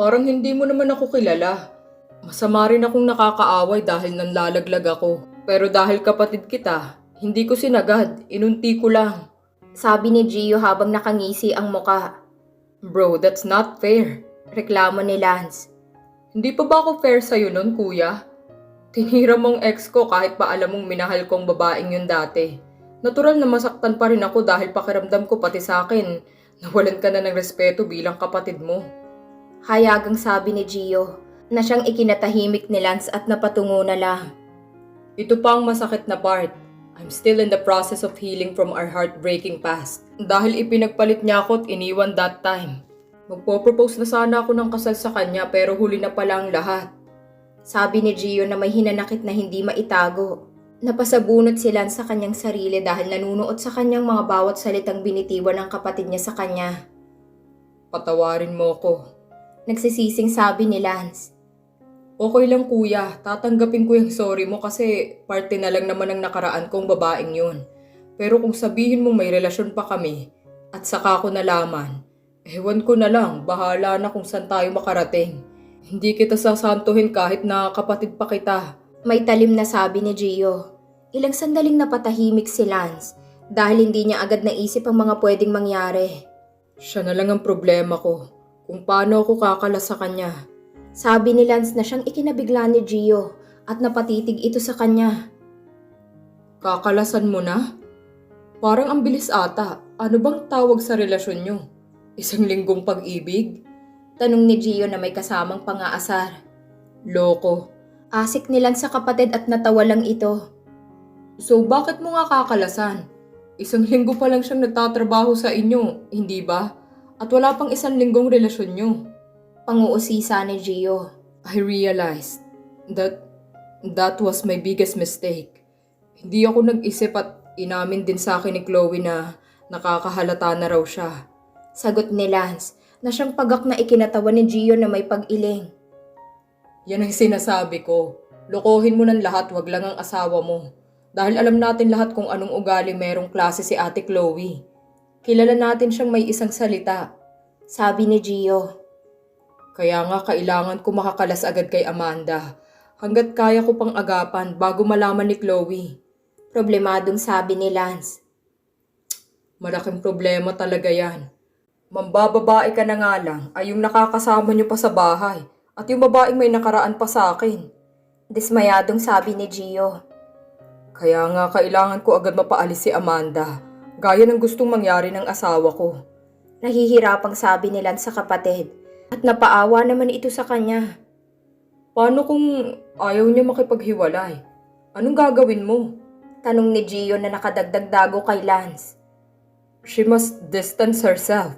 Parang hindi mo naman ako kilala. Masama rin akong nakakaaway dahil nanlalaglag ako. Pero dahil kapatid kita, hindi ko sinagad, inunti ko lang. Sabi ni Gio habang nakangisi ang muka. Bro, that's not fair. Reklamo ni Lance. Hindi pa ba ako fair sa'yo nun, kuya? Tinira mong ex ko kahit pa alam mong minahal kong babaeng yun dati. Natural na masaktan pa rin ako dahil pakiramdam ko pati sa akin. Nawalan ka na ng respeto bilang kapatid mo. Hayagang sabi ni Gio na siyang ikinatahimik ni Lance at napatungo na lang. Ito pa ang masakit na part. I'm still in the process of healing from our heartbreaking past. Dahil ipinagpalit niya ako at iniwan that time. Magpo-propose na sana ako ng kasal sa kanya pero huli na pala ang lahat. Sabi ni Gio na may hinanakit na hindi maitago. Napasabunot si Lance sa kanyang sarili dahil nanunuot sa kanyang mga bawat salitang binitiwan ng kapatid niya sa kanya. Patawarin mo ko. Nagsisising sabi ni Lance. Okay lang kuya, tatanggapin ko yung sorry mo kasi parte na lang naman ng nakaraan kong babaeng yun. Pero kung sabihin mo may relasyon pa kami at saka ko nalaman, ewan ko na lang, bahala na kung saan tayo makarating. Hindi kita sasantuhin kahit na kapatid pa kita. May talim na sabi ni Gio. Ilang sandaling napatahimik si Lance dahil hindi niya agad naisip ang mga pwedeng mangyari. Siya na lang ang problema ko, kung paano ako kakala sa kanya. Sabi ni Lance na siyang ikinabigla ni Gio at napatitig ito sa kanya. Kakalasan mo na? Parang ang bilis ata. Ano bang tawag sa relasyon nyo? Isang linggong pag-ibig? Tanong ni Gio na may kasamang pangaasar. Loko. Asik ni Lance sa kapatid at natawa lang ito. So bakit mo nga kakalasan? Isang linggo pa lang siyang nagtatrabaho sa inyo, hindi ba? At wala pang isang linggong relasyon nyo. Panguusisa ni Gio. I realized that that was my biggest mistake. Hindi ako nag-isip at inamin din sa akin ni Chloe na nakakahalata na raw siya. Sagot ni Lance na siyang pagak na ikinatawa ni Gio na may pag-iling. Yan ang sinasabi ko. Lokohin mo ng lahat, wag lang ang asawa mo. Dahil alam natin lahat kung anong ugali merong klase si Ate Chloe. Kilala natin siyang may isang salita. Sabi ni Gio. Kaya nga kailangan ko makakalas agad kay Amanda. Hanggat kaya ko pang agapan bago malaman ni Chloe. Problemadong sabi ni Lance. Malaking problema talaga yan. Mambababae ka na nga lang ay yung nakakasama niyo pa sa bahay at yung babaeng may nakaraan pa sa akin. Dismayadong sabi ni Gio. Kaya nga kailangan ko agad mapaalis si Amanda. Gaya ng gustong mangyari ng asawa ko. Nahihirapang sabi ni Lance sa kapatid. At napaawa naman ito sa kanya. Paano kung ayaw niya makipaghiwalay? Anong gagawin mo? Tanong ni Gio na nakadagdag dago kay Lance. She must distance herself.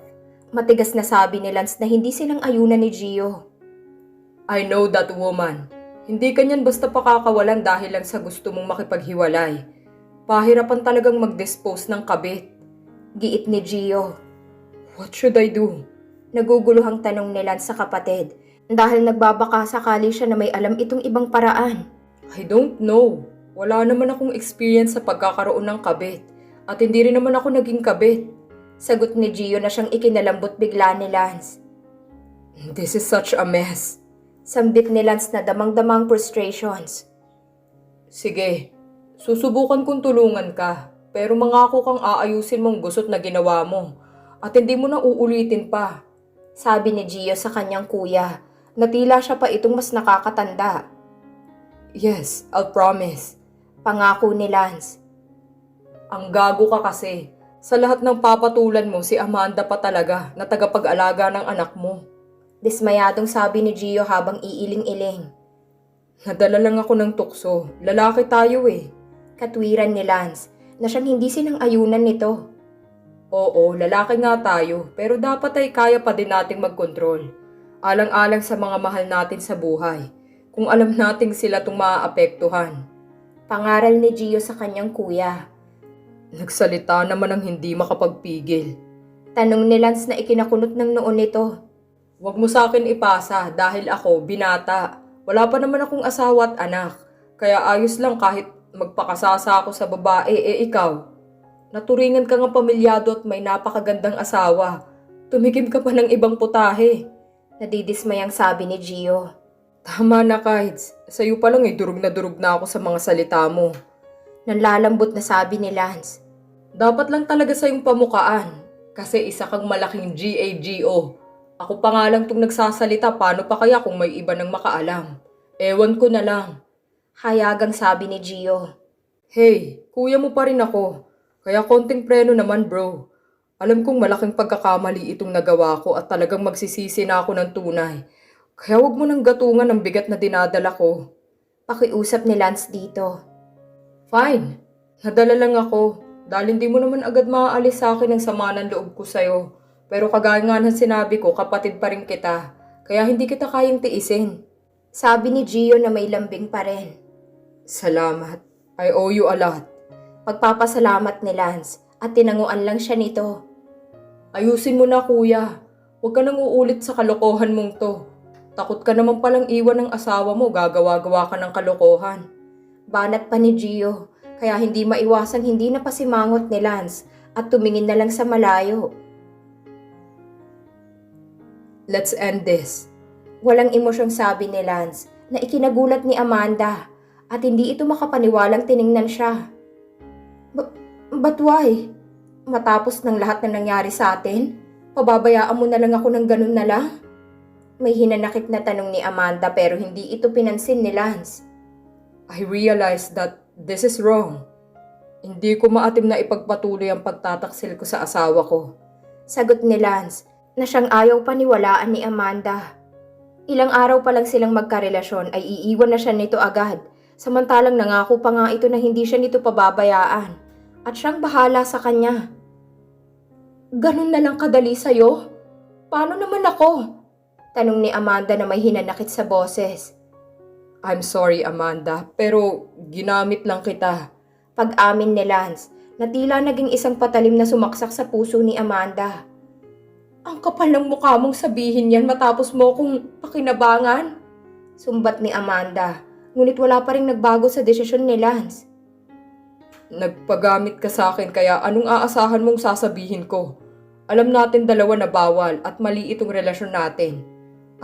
Matigas na sabi ni Lance na hindi silang ayunan ni Gio. I know that woman. Hindi kanyan basta pakakawalan dahil lang sa gusto mong makipaghiwalay. Pahirapan talagang mag-dispose ng kabit. Giit ni Gio. What should I do? Naguguluhang tanong ni Lance sa kapatid dahil nagbabaka sakali siya na may alam itong ibang paraan. I don't know. Wala naman akong experience sa pagkakaroon ng kabit. At hindi rin naman ako naging kabit. Sagot ni Gio na siyang ikinalambot bigla ni Lance. This is such a mess. Sambit ni Lance na damang-damang frustrations. Sige, susubukan kong tulungan ka. Pero mangako kang aayusin mong gusot na ginawa mo. At hindi mo na uulitin pa. Sabi ni Gio sa kanyang kuya na tila siya pa itong mas nakakatanda. Yes, I'll promise. Pangako ni Lance. Ang gago ka kasi. Sa lahat ng papatulan mo, si Amanda pa talaga na tagapag-alaga ng anak mo. Dismayadong sabi ni Gio habang iiling-iling. Nadala lang ako ng tukso. Lalaki tayo eh. Katwiran ni Lance na siyang hindi sinang ayunan nito. Oo, lalaki nga tayo, pero dapat ay kaya pa din nating magkontrol. Alang-alang sa mga mahal natin sa buhay. Kung alam nating sila itong maaapektuhan. Pangaral ni Gio sa kanyang kuya. Nagsalita naman ang hindi makapagpigil. Tanong ni Lance na ikinakunot ng noon nito. Huwag mo sa akin ipasa dahil ako, binata. Wala pa naman akong asawa at anak. Kaya ayos lang kahit magpakasasa ako sa babae, eh ikaw. Naturingan ka nga pamilyado at may napakagandang asawa. Tumigim ka pa ng ibang putahe. Nadidismayang sabi ni Gio. Tama na, Kites. Sa'yo pa lang eh, durog na durog na ako sa mga salita mo. Nanlalambot na sabi ni Lance. Dapat lang talaga sa'yong pamukaan. Kasi isa kang malaking GAGO. Ako pa nga lang tong nagsasalita, paano pa kaya kung may iba nang makaalam? Ewan ko na lang. Hayagang sabi ni Gio. Hey, kuya mo pa rin ako. Kaya konting preno naman bro. Alam kong malaking pagkakamali itong nagawa ko at talagang magsisisi na ako ng tunay. Kaya wag mo nang gatungan ang bigat na dinadala ko. Pakiusap ni Lance dito. Fine. Nadala lang ako. Dahil hindi mo naman agad maaalis sa akin ang sama ng loob ko sa'yo. Pero kagaya nga ng sinabi ko, kapatid pa rin kita. Kaya hindi kita kayang tiisin. Sabi ni Gio na may lambing pa rin. Salamat. I owe you a lot. Pagpapasalamat ni Lance at tinanguan lang siya nito. Ayusin mo na kuya. Huwag ka nang uulit sa kalokohan mong to. Takot ka naman palang iwan ng asawa mo, gagawa-gawa ka ng kalokohan. Banat pa ni Gio, kaya hindi maiwasang hindi na pasimangot ni Lance at tumingin na lang sa malayo. Let's end this. Walang emosyong sabi ni Lance na ikinagulat ni Amanda at hindi ito makapaniwalang tiningnan siya. Ba- but why? Matapos ng lahat na nangyari sa atin, pababayaan mo na lang ako ng ganun na lang? May hinanakit na tanong ni Amanda pero hindi ito pinansin ni Lance. I realized that this is wrong. Hindi ko maatim na ipagpatuloy ang pagtataksil ko sa asawa ko. Sagot ni Lance na siyang ayaw paniwalaan ni Amanda. Ilang araw pa lang silang magkarelasyon ay iiwan na siya nito agad. Samantalang nangako pa nga ito na hindi siya nito pababayaan. At siyang bahala sa kanya. Ganun na lang kadali sa'yo? Paano naman ako? Tanong ni Amanda na may hinanakit sa boses. I'm sorry Amanda, pero ginamit lang kita. Pag-amin ni Lance na tila naging isang patalim na sumaksak sa puso ni Amanda. Ang kapal ng mukha mong sabihin yan matapos mo kong pakinabangan. Sumbat ni Amanda, ngunit wala pa rin nagbago sa desisyon ni Lance. Nagpagamit ka sa akin kaya anong aasahan mong sasabihin ko? Alam natin dalawa na bawal at mali itong relasyon natin.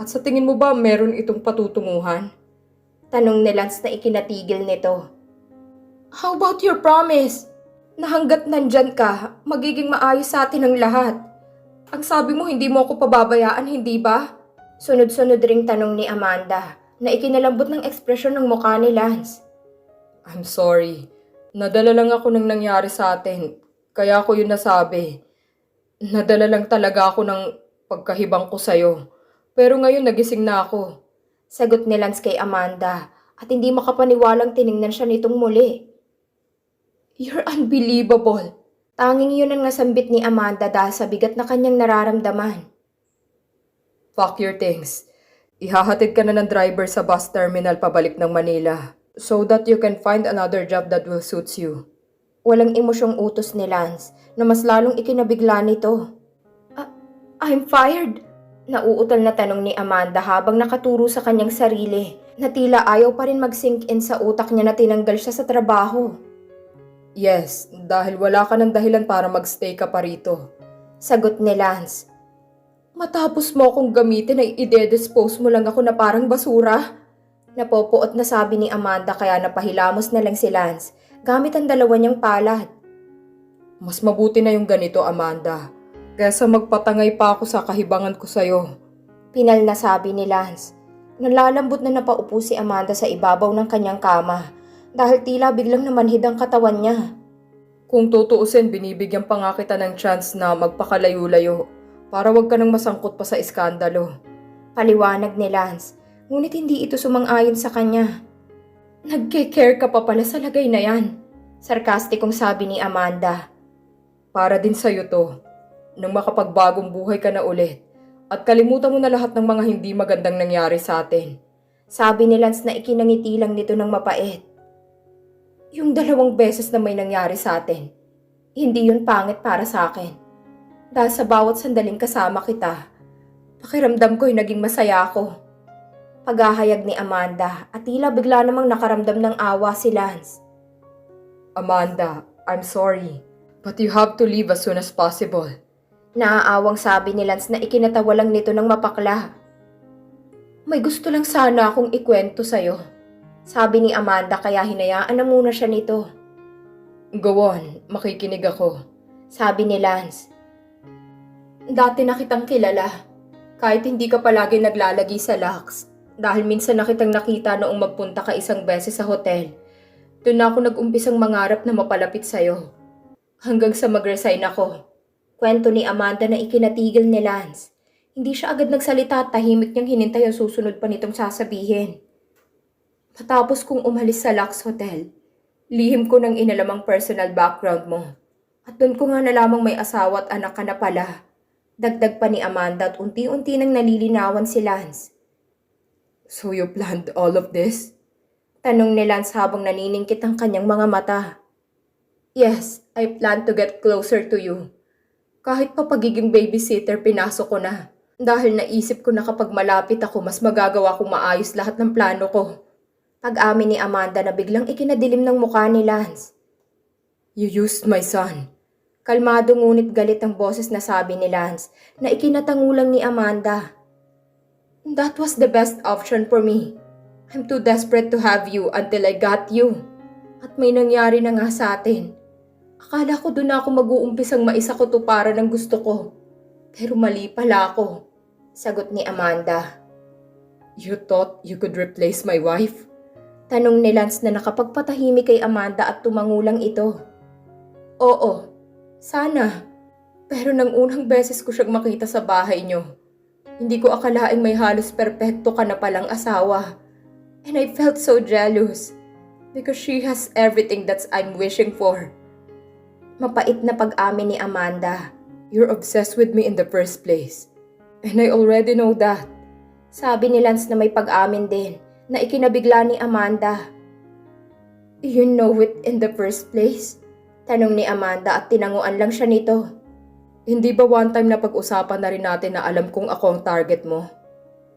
At sa tingin mo ba meron itong patutunguhan? Tanong ni Lance na ikinatigil nito. How about your promise? Na hanggat nandyan ka, magiging maayos sa atin ang lahat. Ang sabi mo hindi mo ako pababayaan, hindi ba? Sunod-sunod ring tanong ni Amanda na ikinalambot ng ekspresyon ng mukha ni Lance. I'm sorry. Nadala lang ako ng nangyari sa atin. Kaya ako yun nasabi. Nadala lang talaga ako ng pagkahibang ko sa'yo. Pero ngayon nagising na ako. Sagot ni Lance kay Amanda at hindi makapaniwalang tiningnan siya nitong muli. You're unbelievable. Tanging yun ang nasambit ni Amanda dahil sa bigat na kanyang nararamdaman. Fuck your things. Ihahatid ka na ng driver sa bus terminal pabalik ng Manila so that you can find another job that will suits you. Walang emosyong utos ni Lance na mas lalong ikinabigla nito. "Ah, I'm fired. Nauutal na tanong ni Amanda habang nakaturo sa kanyang sarili na tila ayaw pa rin mag-sink in sa utak niya na tinanggal siya sa trabaho. Yes, dahil wala ka ng dahilan para magstay ka pa rito. Sagot ni Lance. Matapos mo akong gamitin ay ide-dispose mo lang ako na parang basura. Napopoot na sabi ni Amanda kaya napahilamos na lang si Lance gamit ang dalawa niyang palad. Mas mabuti na yung ganito, Amanda. Kesa magpatangay pa ako sa kahibangan ko sa'yo. Pinal na sabi ni Lance. Nalalambot na napaupo si Amanda sa ibabaw ng kanyang kama dahil tila biglang namanhid ang katawan niya. Kung tutuusin, binibigyan pa nga kita ng chance na magpakalayo-layo para wag ka nang masangkot pa sa iskandalo. Paliwanag ni Lance, ngunit hindi ito sumang-ayon sa kanya. Nagke-care ka pa pala sa lagay na yan. Sarkastikong sabi ni Amanda. Para din sa'yo to. Nang makapagbagong buhay ka na ulit. At kalimutan mo na lahat ng mga hindi magandang nangyari sa atin. Sabi ni Lance na ikinangiti lang nito ng mapait. Yung dalawang beses na may nangyari sa atin, hindi yun pangit para sa akin. Dahil sa bawat sandaling kasama kita, pakiramdam ko'y naging masaya ako. Paghahayag ni Amanda at tila bigla namang nakaramdam ng awa si Lance. Amanda, I'm sorry. But you have to leave as soon as possible. Naaawang sabi ni Lance na ikinatawa lang nito ng mapakla. May gusto lang sana akong ikwento sa'yo. Sabi ni Amanda kaya hinayaan na muna siya nito. Go on, makikinig ako. Sabi ni Lance. Dati na kitang kilala. Kahit hindi ka palagi naglalagi sa Lux. Dahil minsan na kitang nakita noong magpunta ka isang beses sa hotel. Doon ako nag-umpisang mangarap na mapalapit sa'yo. Hanggang sa mag-resign ako. Kwento ni Amanda na ikinatigil ni Lance. Hindi siya agad nagsalita at tahimik niyang hinintay ang susunod pa nitong sasabihin. Matapos kong umalis sa Lux Hotel, lihim ko ng inalamang personal background mo. At doon ko nga nalamang may asawa at anak ka na pala. Dagdag pa ni Amanda at unti-unti nang nalilinawan si Lance. So you planned all of this? Tanong ni Lance habang naniningkit ang kanyang mga mata. Yes, I plan to get closer to you. Kahit pa pagiging babysitter, pinasok ko na. Dahil naisip ko na kapag malapit ako, mas magagawa kong maayos lahat ng plano ko. Pag-amin ni Amanda na biglang ikinadilim ng mukha ni Lance. You used my son. Kalmado ngunit galit ang boses na sabi ni Lance na ikinatangulang ni Amanda. That was the best option for me. I'm too desperate to have you until I got you. At may nangyari na nga sa atin. Akala ko doon ako mag-uumpisang maisa ko to para ng gusto ko. Pero mali pala ako. Sagot ni Amanda. You thought you could replace my wife? Tanong ni Lance na nakapagpatahimik kay Amanda at tumangulang ito. Oo, sana. Pero nang unang beses ko siyang makita sa bahay niyo, hindi ko akalaing may halos perpekto ka na palang asawa. And I felt so jealous because she has everything that's I'm wishing for. Mapait na pag-amin ni Amanda. You're obsessed with me in the first place. And I already know that. Sabi ni Lance na may pag-amin din na ikinabigla ni Amanda. You know it in the first place? Tanong ni Amanda at tinanguan lang siya nito. Hindi ba one time na pag-usapan na rin natin na alam kong ako ang target mo?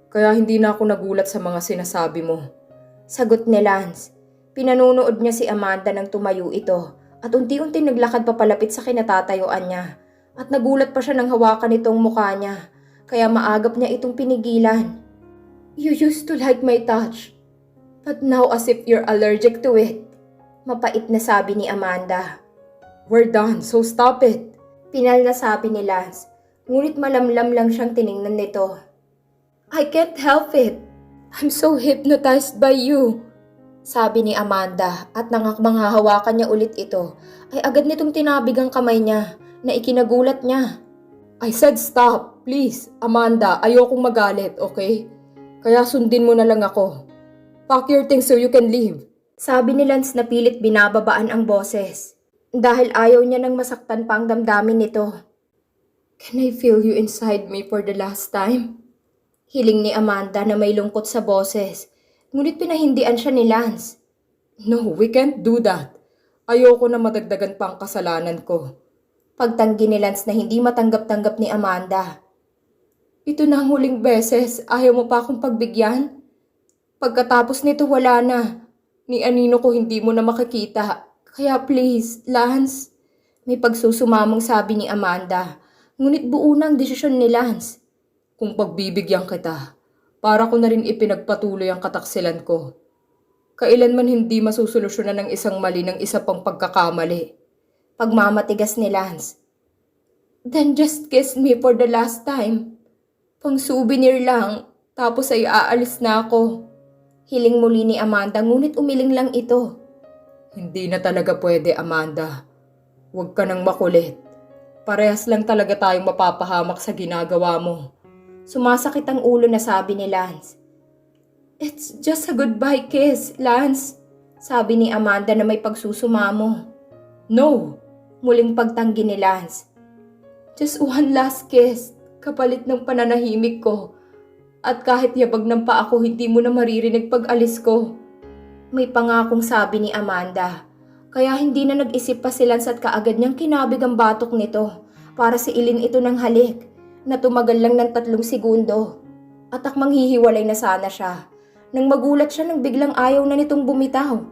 Kaya hindi na ako nagulat sa mga sinasabi mo. Sagot ni Lance. Pinanunood niya si Amanda nang tumayo ito at unti-unti naglakad papalapit sa kinatatayuan niya. At nagulat pa siya nang hawakan itong mukha niya. Kaya maagap niya itong pinigilan. You used to like my touch. But now as if you're allergic to it. Mapait na sabi ni Amanda. We're done, so stop it. Pinal na sabi ni Lance. Ngunit malamlam lang siyang tiningnan nito. I can't help it. I'm so hypnotized by you. Sabi ni Amanda at nang mga hawakan niya ulit ito, ay agad nitong tinabig ang kamay niya na ikinagulat niya. I said stop, please. Amanda, ayokong magalit, okay? Kaya sundin mo na lang ako. Pack your things so you can leave. Sabi ni Lance na pilit binababaan ang boses. Dahil ayaw niya nang masaktan pa ang damdamin nito. Can I feel you inside me for the last time? Hiling ni Amanda na may lungkot sa boses. Ngunit pinahindian siya ni Lance. No, we can't do that. Ayoko na madagdagan pa ang kasalanan ko. Pagtanggi ni Lance na hindi matanggap-tanggap ni Amanda. Ito na ang huling beses, ayaw mo pa akong pagbigyan? Pagkatapos nito wala na. Ni Anino ko hindi mo na makikita. Kaya please, Lance. May pagsusumamong sabi ni Amanda. Ngunit buo na ang desisyon ni Lance. Kung pagbibigyan kita, para ko na rin ipinagpatuloy ang kataksilan ko. Kailanman hindi masusolusyonan ng isang mali ng isa pang pagkakamali. Pagmamatigas ni Lance. Then just kiss me for the last time. Pang souvenir lang, tapos ay aalis na ako. Hiling muli ni Amanda ngunit umiling lang ito. Hindi na talaga pwede, Amanda. Huwag ka nang makulit. Parehas lang talaga tayong mapapahamak sa ginagawa mo. Sumasakit ang ulo na sabi ni Lance. It's just a goodbye kiss, Lance. Sabi ni Amanda na may pagsusumamo. No! Muling pagtanggi ni Lance. Just one last kiss, kapalit ng pananahimik ko. At kahit yabag ng pa ako, hindi mo na maririnig pag alis ko. May pangakong sabi ni Amanda. Kaya hindi na nag-isip pa si Lance at kaagad niyang kinabig ang batok nito para si ilin ito ng halik na tumagal lang ng tatlong segundo. At akmang hihiwalay na sana siya. Nang magulat siya nang biglang ayaw na nitong bumitaw.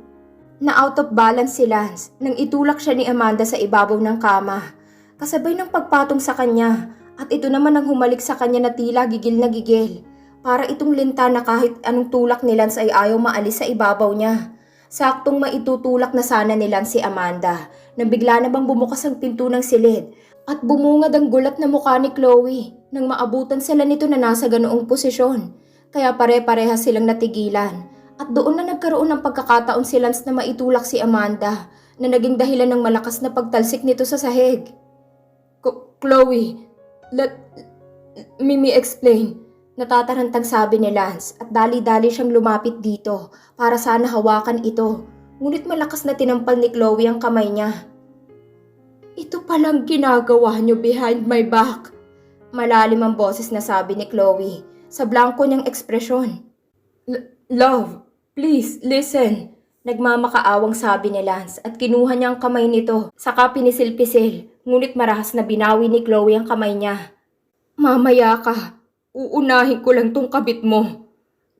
Na out of balance si Lance nang itulak siya ni Amanda sa ibabaw ng kama. Kasabay ng pagpatong sa kanya at ito naman ang humalik sa kanya na tila gigil na gigil. Para itong linta na kahit anong tulak ni Lance ay ayaw maalis sa ibabaw niya. Saktong maitutulak na sana ni Lance si Amanda nang bigla na bang bumukas ang pinto ng silid at bumungad ang gulat na mukha ni Chloe nang maabutan sila nito na nasa ganoong posisyon. Kaya pare-pareha silang natigilan at doon na nagkaroon ng pagkakataon si Lance na maitulak si Amanda na naging dahilan ng malakas na pagtalsik nito sa sahig. Chloe, let Mimi explain. Natatarantang sabi ni Lance at dali-dali siyang lumapit dito para sana hawakan ito. Ngunit malakas na tinampal ni Chloe ang kamay niya. Ito palang ginagawa niyo behind my back. Malalim ang boses na sabi ni Chloe sa blanko niyang ekspresyon. "L- Love, please listen. Nagmamakaawang sabi ni Lance at kinuha niya ang kamay nito. Saka pinisil-pisil, ngunit marahas na binawi ni Chloe ang kamay niya. Mamaya ka, uunahin ko lang tong kabit mo.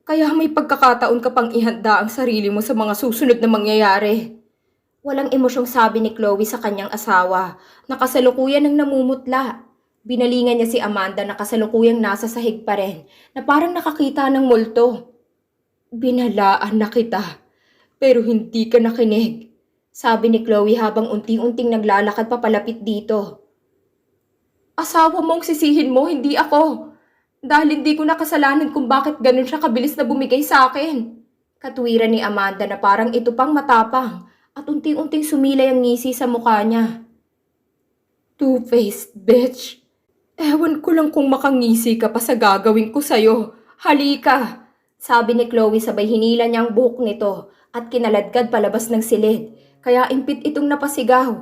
Kaya may pagkakataon ka pang ihanda ang sarili mo sa mga susunod na mangyayari. Walang emosyong sabi ni Chloe sa kanyang asawa na kasalukuyan ng namumutla. Binalingan niya si Amanda na kasalukuyang nasa sahig pa rin na parang nakakita ng multo. Binalaan na kita, pero hindi ka nakinig. Sabi ni Chloe habang unting-unting naglalakad papalapit dito. Asawa mong sisihin mo, hindi ako. Dahil hindi ko nakasalanan kung bakit ganun siya kabilis na bumigay sa akin. Katwiran ni Amanda na parang ito pang matapang at unting-unting sumilay ang ngisi sa mukha niya. Two-faced bitch. Ewan ko lang kung makangisi ka pa sa gagawin ko sa'yo. Halika! Sabi ni Chloe sabay hinila niya ang buhok nito at kinaladkad palabas ng silid. Kaya impit itong napasigaw.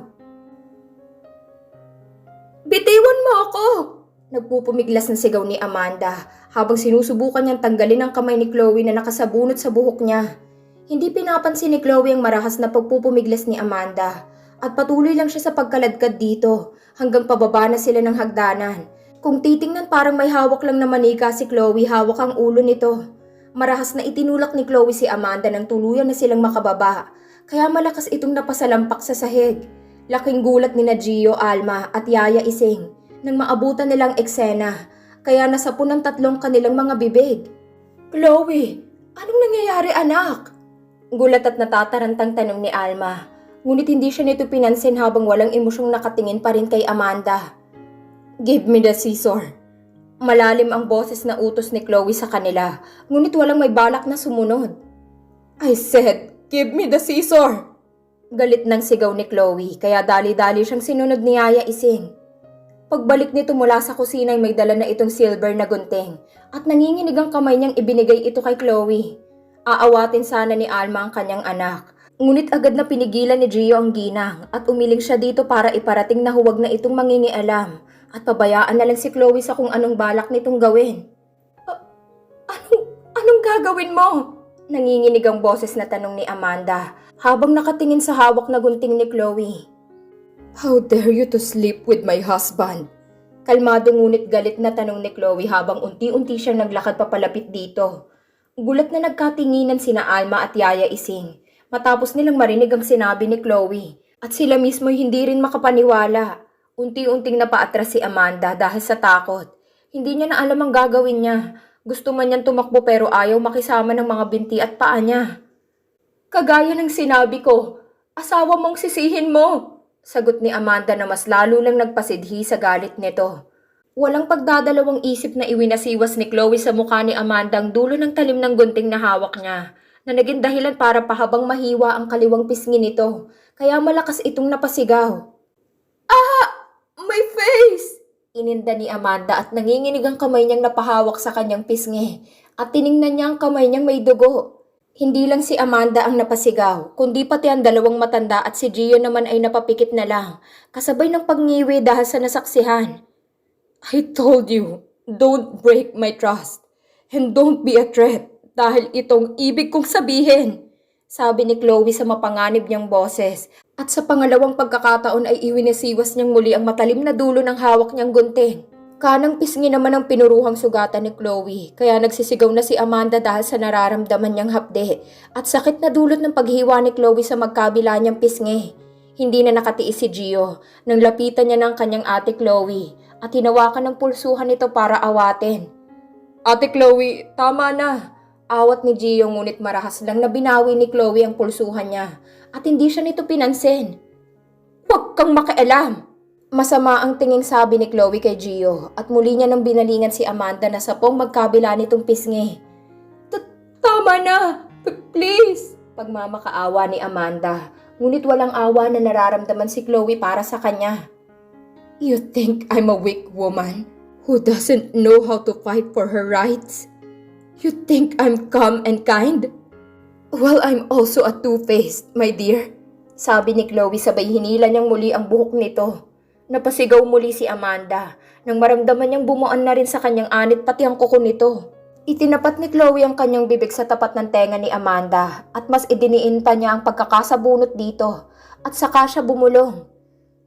Bitiwan mo ako! Nagpupumiglas ng sigaw ni Amanda habang sinusubukan niyang tanggalin ang kamay ni Chloe na nakasabunot sa buhok niya. Hindi pinapansin ni Chloe ang marahas na pagpupumiglas ni Amanda at patuloy lang siya sa pagkaladkad dito hanggang pababa na sila ng hagdanan. Kung titingnan parang may hawak lang na manika si Chloe hawak ang ulo nito. Marahas na itinulak ni Chloe si Amanda nang tuluyan na silang makababa kaya malakas itong napasalampak sa sahig. Laking gulat ni na Gio, Alma at Yaya Ising nang maabutan nilang eksena kaya nasapo ng tatlong kanilang mga bibig. Chloe, anong nangyayari anak? Gulat at natatarantang tanong ni Alma. Ngunit hindi siya nito pinansin habang walang emosyong nakatingin pa rin kay Amanda. Give me the scissor. Malalim ang boses na utos ni Chloe sa kanila, ngunit walang may balak na sumunod. I said, give me the scissor! Galit ng sigaw ni Chloe, kaya dali-dali siyang sinunod ni Yaya Ising. Pagbalik nito mula sa kusina ay may dala na itong silver na gunting at nanginginig ang kamay niyang ibinigay ito kay Chloe. Aawatin sana ni Alma ang kanyang anak. Ngunit agad na pinigilan ni Gio ang ginang at umiling siya dito para iparating na huwag na itong mangingialam at pabayaan na lang si Chloe sa kung anong balak nitong gawin. "A- anong, anong gagawin mo? Nanginginig ang boses na tanong ni Amanda habang nakatingin sa hawak na gunting ni Chloe. How dare you to sleep with my husband? Kalmado ngunit galit na tanong ni Chloe habang unti-unti siyang naglakad papalapit dito. Gulat na nagkatinginan sina Alma at Yaya Ising matapos nilang marinig ang sinabi ni Chloe at sila mismo hindi rin makapaniwala. Unti-unting napaatras si Amanda dahil sa takot. Hindi niya na alam ang gagawin niya. Gusto man niyang tumakbo pero ayaw makisama ng mga binti at paa niya. Kagaya ng sinabi ko, asawa mong sisihin mo. Sagot ni Amanda na mas lalo lang nagpasidhi sa galit nito. Walang pagdadalawang isip na iwinasiwas ni Chloe sa mukha ni Amanda ang dulo ng talim ng gunting na hawak niya na naging dahilan para pahabang mahiwa ang kaliwang pisngi nito kaya malakas itong napasigaw. Ah! My face! Ininda ni Amanda at nanginginig ang kamay niyang napahawak sa kanyang pisngi at tiningnan niya ang kamay niyang may dugo. Hindi lang si Amanda ang napasigaw, kundi pati ang dalawang matanda at si Gio naman ay napapikit na lang, kasabay ng pagngiwi dahil sa nasaksihan. I told you, don't break my trust. And don't be a threat dahil itong ibig kong sabihin. Sabi ni Chloe sa mapanganib niyang boses. At sa pangalawang pagkakataon ay iwinisiwas niyang muli ang matalim na dulo ng hawak niyang gunting. Kanang pisngi naman ang pinuruhang sugatan ni Chloe, kaya nagsisigaw na si Amanda dahil sa nararamdaman niyang hapde at sakit na dulot ng paghiwa ni Chloe sa magkabila niyang pisngi. Hindi na nakatiis si Gio nang lapitan niya ng kanyang ate Chloe at hinawakan ng pulsuhan nito para awatin. Ate Chloe, tama na. Awat ni Gio ngunit marahas lang na binawi ni Chloe ang pulsuhan niya at hindi siya nito pinansin. Huwag kang makialam! Masama ang tinging sabi ni Chloe kay Gio at muli niya nang binalingan si Amanda na sapong magkabila nitong pisngi. Tama na. P- please. Pagmamakaawa ni Amanda, ngunit walang awa na nararamdaman si Chloe para sa kanya. You think I'm a weak woman who doesn't know how to fight for her rights? You think I'm calm and kind? Well, I'm also a two-faced, my dear. Sabi ni Chloe sabay hinila niyang muli ang buhok nito. Napasigaw muli si Amanda nang maramdaman niyang bumuan na rin sa kanyang anit pati ang kuko nito. Itinapat ni Chloe ang kanyang bibig sa tapat ng tenga ni Amanda at mas idiniin pa niya ang pagkakasabunot dito at saka siya bumulong.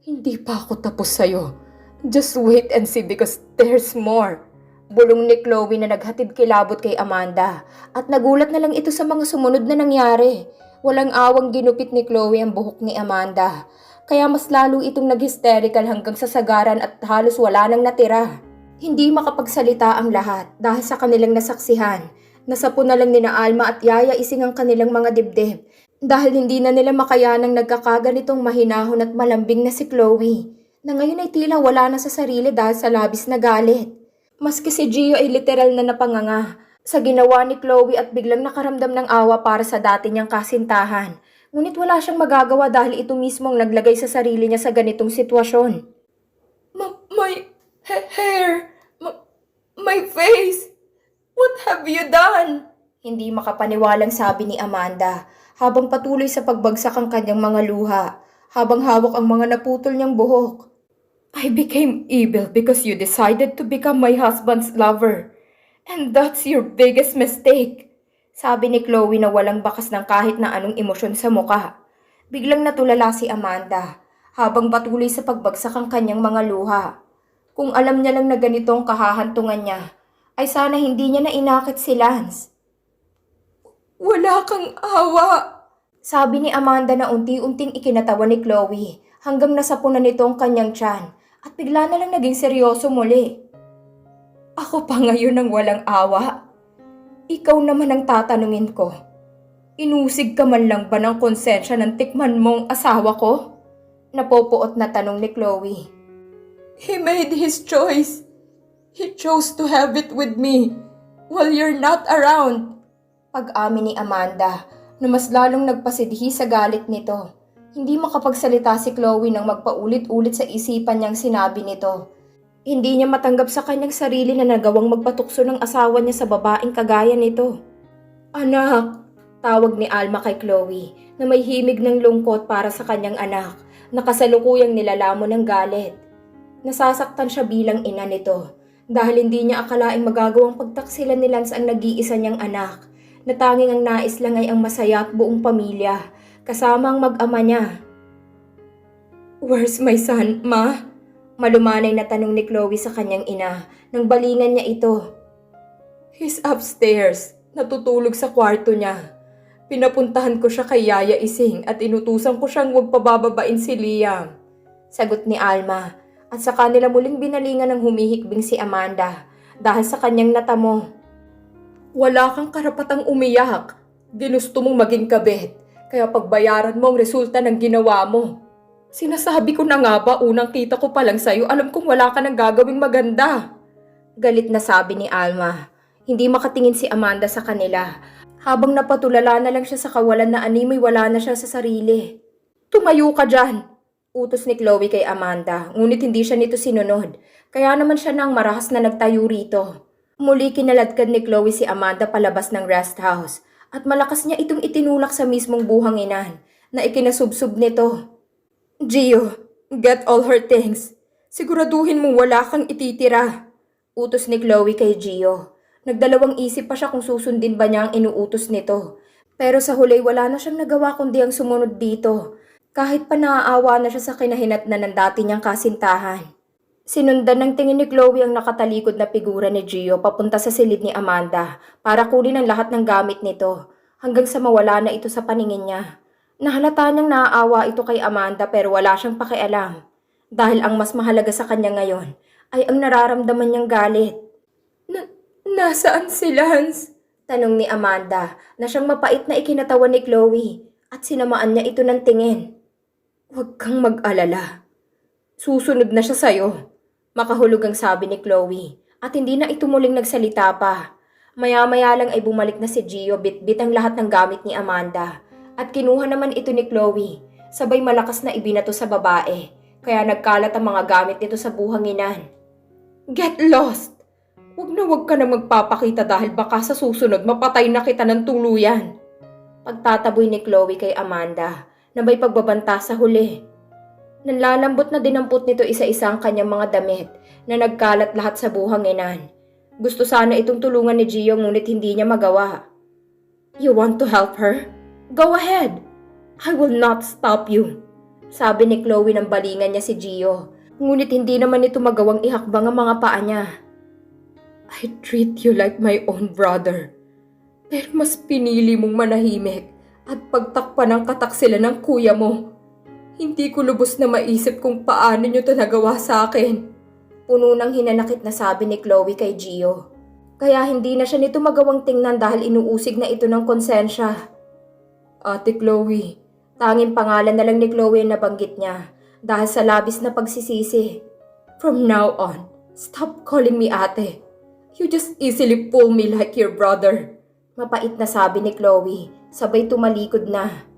Hindi pa ako tapos sa'yo. Just wait and see because there's more. Bulong ni Chloe na naghatid kilabot kay Amanda at nagulat na lang ito sa mga sumunod na nangyari. Walang awang ginupit ni Chloe ang buhok ni Amanda. Kaya mas lalo itong nag-hysterical hanggang sa sagaran at halos wala nang natira. Hindi makapagsalita ang lahat dahil sa kanilang nasaksihan. Nasapo na lang ni na Alma at Yaya ising ang kanilang mga dibdib dahil hindi na nila makayanang nagkakaganitong mahinahon at malambing na si Chloe na ngayon ay tila wala na sa sarili dahil sa labis na galit. Maski si Gio ay literal na napanganga sa ginawa ni Chloe at biglang nakaramdam ng awa para sa dati niyang kasintahan. Ngunit wala siyang magagawa dahil ito mismo ang naglagay sa sarili niya sa ganitong sitwasyon. Ma- my ha- hair, ma- my face. What have you done? Hindi makapaniwalang sabi ni Amanda habang patuloy sa pagbagsak ang kanyang mga luha, habang hawak ang mga naputol niyang buhok. I became evil because you decided to become my husband's lover. And that's your biggest mistake. Sabi ni Chloe na walang bakas ng kahit na anong emosyon sa muka. Biglang natulala si Amanda habang patuloy sa pagbagsak ang kanyang mga luha. Kung alam niya lang na ganito ang kahahantungan niya, ay sana hindi niya na inakit si Lance. Wala kang awa. Sabi ni Amanda na unti-unting ikinatawa ni Chloe hanggang nasapunan nito ang kanyang tiyan at bigla na lang naging seryoso muli. Ako pa ngayon ang walang awa. Ikaw naman ang tatanungin ko. Inusig ka man lang ba ng konsensya ng tikman mong asawa ko? Napopoot na tanong ni Chloe. He made his choice. He chose to have it with me while you're not around. Pag-amin ni Amanda na mas lalong nagpasidhi sa galit nito. Hindi makapagsalita si Chloe nang magpaulit-ulit sa isipan niyang sinabi nito. Hindi niya matanggap sa kanyang sarili na nagawang magpatukso ng asawa niya sa babaeng kagaya nito. Anak, tawag ni Alma kay Chloe na may himig ng lungkot para sa kanyang anak na kasalukuyang nilalamon ng galit. Nasasaktan siya bilang ina nito dahil hindi niya akalaing magagawang pagtaksilan ni Lance ang nag-iisa niyang anak na tanging ang nais lang ay ang masaya at buong pamilya kasama ang mag-ama niya. Where's my son, ma? Malumanay na tanong ni Chloe sa kanyang ina nang balingan niya ito. He's upstairs. Natutulog sa kwarto niya. Pinapuntahan ko siya kay Yaya Ising at inutusan ko siyang huwag pabababain si Liam. Sagot ni Alma at sa kanila muling binalingan ng humihikbing si Amanda dahil sa kanyang natamo. Wala kang karapatang umiyak. Ginusto mong maging kabit, kaya pagbayaran mo ang resulta ng ginawa mo. Sinasabi ko na nga ba unang kita ko pa lang sa'yo, alam kong wala ka nang gagawing maganda. Galit na sabi ni Alma. Hindi makatingin si Amanda sa kanila. Habang napatulala na lang siya sa kawalan na animoy wala na siya sa sarili. Tumayo ka dyan! Utos ni Chloe kay Amanda, ngunit hindi siya nito sinunod. Kaya naman siya nang marahas na nagtayo rito. Muli kinaladkad ni Chloe si Amanda palabas ng rest house at malakas niya itong itinulak sa mismong buhanginan na ikinasubsob nito. Gio, get all her things. Siguraduhin mong wala kang ititira. Utos ni Chloe kay Gio. Nagdalawang isip pa siya kung susundin ba niya ang inuutos nito. Pero sa huli wala na siyang nagawa kundi ang sumunod dito. Kahit pa naaawa na siya sa kinahinat na ng dati niyang kasintahan. Sinundan ng tingin ni Chloe ang nakatalikod na figura ni Gio papunta sa silid ni Amanda para kunin ang lahat ng gamit nito hanggang sa mawala na ito sa paningin niya. Nahalata niyang naaawa ito kay Amanda pero wala siyang pakialam dahil ang mas mahalaga sa kanya ngayon ay ang nararamdaman niyang galit. Nasaan si Lance? Tanong ni Amanda na siyang mapait na ikinatawan ni Chloe at sinamaan niya ito ng tingin. Huwag kang mag-alala. Susunod na siya sa'yo. Makahulog ang sabi ni Chloe at hindi na ito muling nagsalita pa. Maya-maya lang ay bumalik na si Gio bit-bit ang lahat ng gamit ni Amanda at kinuha naman ito ni Chloe. Sabay malakas na ibinato sa babae kaya nagkalat ang mga gamit nito sa buhanginan. Get lost! Huwag na huwag ka na magpapakita dahil baka sa susunod mapatay na kita ng tuluyan. Pagtataboy ni Chloe kay Amanda na may pagbabanta sa huli. Nanlalambot na dinampot nito isa-isa ang kanyang mga damit na nagkalat lahat sa buhanginan. Gusto sana itong tulungan ni Gio ngunit hindi niya magawa. You want to help her? Go ahead! I will not stop you. Sabi ni Chloe ng balingan niya si Gio. Ngunit hindi naman ito magawang ihakbang ang mga paa niya. I treat you like my own brother. Pero mas pinili mong manahimik at pagtakpan ng kataksila ng kuya mo. Hindi ko lubos na maisip kung paano niyo to nagawa sa akin. Puno ng hinanakit na sabi ni Chloe kay Gio. Kaya hindi na siya nito magawang tingnan dahil inuusig na ito ng konsensya. Ate Chloe, tanging pangalan na lang ni Chloe ang nabanggit niya dahil sa labis na pagsisisi. From now on, stop calling me ate. You just easily pull me like your brother. Mapait na sabi ni Chloe, sabay tumalikod na.